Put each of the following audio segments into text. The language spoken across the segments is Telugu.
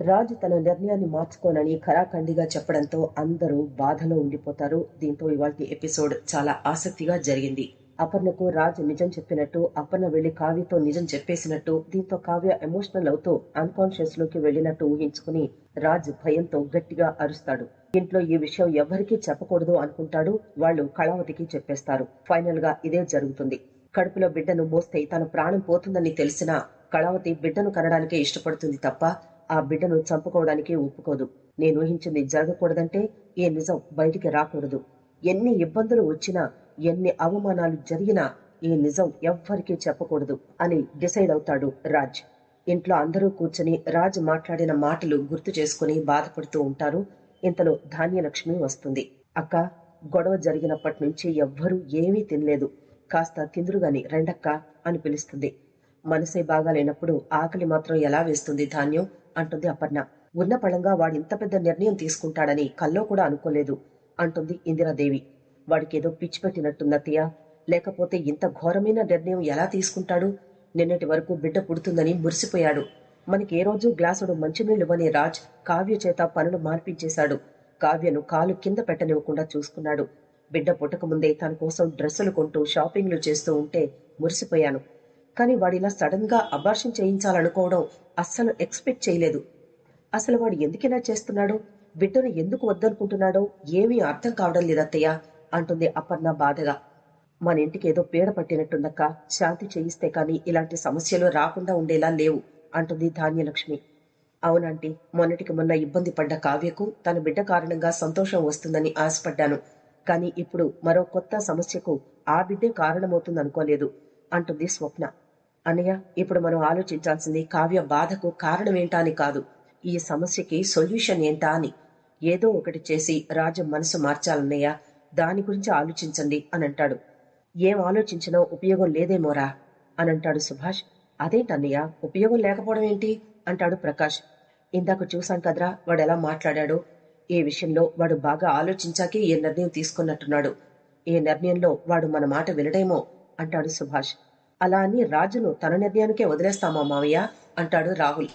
రాజు తన నిర్ణయాన్ని మార్చుకోనని ఖరాఖండిగా చెప్పడంతో అందరూ బాధలో ఉండిపోతారు. దీంతో ఇవాళ ఎపిసోడ్ చాలా ఆసక్తిగా జరిగింది. అపర్ణకు రాజు నిజం చెప్పినట్టు అపర్ణ వెళ్ళి కావ్యతో నిజం చెప్పేసినట్టు దీంతో కావ్య ఎమోషనల్ అవుతూ అన్కాన్షియస్లోకి వెళ్ళినట్టు ఊహించుకుని రాజు భయంతో గట్టిగా అరుస్తాడు. ఇంట్లో ఈ విషయం ఎవ్వరికీ చెప్పకూడదు అనుకుంటాడు. వాళ్ళు కళావతికి చెప్పేస్తారు. ఫైనల్గా ఇదే జరుగుతుంది. కడుపులో బిడ్డను మోస్తే తన ప్రాణం పోతుందని తెలిసినా కళావతి బిడ్డను కనడానికే ఇష్టపడుతుంది తప్ప ఆ బిడ్డను చంపుకోవడానికి ఒప్పుకోదు. నేను ఊహించింది జరగకూడదంటే ఈ నిజం బయటికి రాకూడదు. ఎన్ని ఇబ్బందులు వచ్చినా ఎన్ని అవమానాలు జరిగినా ఈ నిజం ఎవ్వరికీ చెప్పకూడదు అని డిసైడ్ అవుతాడు రాజ్. ఇంట్లో అందరూ కూర్చొని రాజ్ మాట్లాడిన మాటలు గుర్తు చేసుకుని బాధపడుతూ ఉంటారు. ఇంతలో ధాన్యలక్ష్మి వస్తుంది. అక్క గొడవ జరిగినప్పటి నుంచి ఎవ్వరూ ఏమీ తినలేదు. కాస్త తిందురుగాని రెండక్క అని పిలుస్తుంది. మనసే బాగాలేనప్పుడు ఆకలి మాత్రం ఎలా వేస్తుంది ధాన్యం? అంటుంది అపర్ణ. ఉన్న పళంగా వాడు ఇంత పెద్ద నిర్ణయం తీసుకుంటాడని కల్లో కూడా అనుకోలేదు అంటుంది ఇందిరాదేవి. వాడికేదో పిచ్చి పెట్టినట్టుందత్తయ్య. లేకపోతే ఇంత ఘోరమైన నిర్ణయం ఎలా తీసుకుంటాడు? నిన్నటి వరకు బిడ్డ పుడుతుందని మురిసిపోయాడు. మనకి ఏ రోజు గ్లాసుడు మంచినీళ్ళివ్వని రాజ్ కావ్య చేత పనులు మార్పించేశాడు. కావ్యను కాలు కింద పెట్టనివ్వకుండా చూసుకున్నాడు. బిడ్డ పుట్టకముందే తన కోసం డ్రెస్సులు కొంటూ షాపింగ్లు చేస్తూ ఉంటే మురిసిపోయాను. కానీ వాడిలా సడన్గా అబార్షన్ చేయించాలనుకోవడం అస్సలు ఎక్స్పెక్ట్ చేయలేదు. అసలు వాడు ఎందుకిలా చేస్తున్నాడో? బిడ్డను ఎందుకు వద్దనుకుంటున్నాడో ఏమీ అర్థం కావడం లేదత్తయ్య అంటుంది అపర్ణ బాధగా. మన ఇంటికి ఏదో పీడ పట్టినట్టుందక్క. శాంతి చేయిస్తే కానీ ఇలాంటి సమస్యలు రాకుండా ఉండేలా లేవు అంటుంది ధాన్యలక్ష్మి. అవునండి మొన్నటికి మొన్న ఇబ్బంది పడ్డ కావ్యకు తన బిడ్డ కారణంగా సంతోషం వస్తుందని ఆశపడ్డాను. కానీ ఇప్పుడు మరో కొత్త సమస్యకు ఆ బిడ్డే కారణమవుతుందనుకోలేదు అంటుంది స్వప్న. అన్నయ్య ఇప్పుడు మనం ఆలోచించాల్సింది కావ్య బాధకు కారణం ఏంటా అని కాదు. ఈ సమస్యకి సొల్యూషన్ ఏంటా అని. ఏదో ఒకటి చేసి రాజు మనసు మార్చాలన్నయ్య దాని గురించి ఆలోచించండి అని అంటాడు ఏం ఆలోచించినా ఉపయోగం లేదేమోరా అని అంటాడు సుభాష్. అదేంటన్నయ్య ఉపయోగం లేకపోవడం ఏంటి? అంటాడు ప్రకాష్. ఇందాక చూశాం కదరా వాడు ఎలా మాట్లాడాడు. ఈ విషయంలో వాడు బాగా ఆలోచించాకే ఈ నిర్ణయం తీసుకున్నట్టున్నాడు. ఈ నిర్ణయంలో వాడు మన మాట వినడేమో అంటాడు సుభాష్. అలా అని రాజును తన నిర్ణయానికే వదిలేస్తామా మావయ్య? అంటాడు రాహుల్.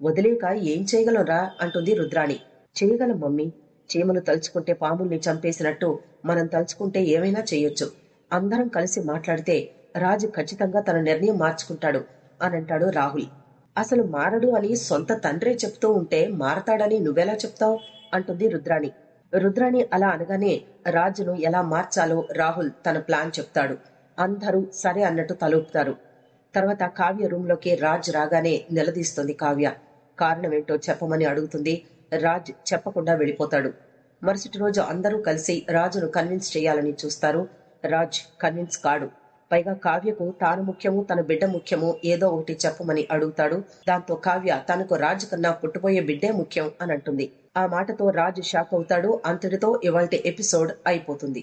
వదిలేక ఏం చేయగలంరా అంటుంది రుద్రాణి. చేయగలం మమ్మీ. చీమలు తలుచుకుంటే పాముల్ని చంపేసినట్టు మనం తలుచుకుంటే ఏమైనా చేయొచ్చు. అందరం కలిసి మాట్లాడితే రాజు ఖచ్చితంగా తన నిర్ణయం మార్చుకుంటాడు అని అంటాడు రాహుల్. అసలు మారడు అని సొంత తండ్రే చెప్తూ ఉంటే మారతాడని నువ్వెలా చెప్తావు? అంటుంది రుద్రాణి. రుద్రాణి అలా అనగానే రాజును ఎలా మార్చాలో రాహుల్ తన ప్లాన్ చెప్తాడు. అందరూ సరే అన్నట్టు తలూపుతారు. తర్వాత కావ్య రూమ్లోకి రాజ్ రాగానే నిలదీస్తుంది కావ్య. కారణమేంటో చెప్పమని అడుగుతుంది. రాజ్ చెప్పకుండా వెళ్ళిపోతాడు. మరుసటి రోజు అందరూ కలిసి రాజును కన్విన్స్ చేయాలని చూస్తారు. రాజ్ కన్విన్స్ కాడు. పైగా కావ్యకు తాను ముఖ్యము తన బిడ్డ ముఖ్యము ఏదో ఒకటి చెప్పమని అడుగుతాడు. దాంతో కావ్య తనకు రాజు కన్నా పుట్టిపోయే బిడ్డే ముఖ్యం అని అంటుంది. ఆ మాటతో రాజు షాక్ అవుతాడు. అంతటితో ఇవాళ ఎపిసోడ్ అయిపోతుంది.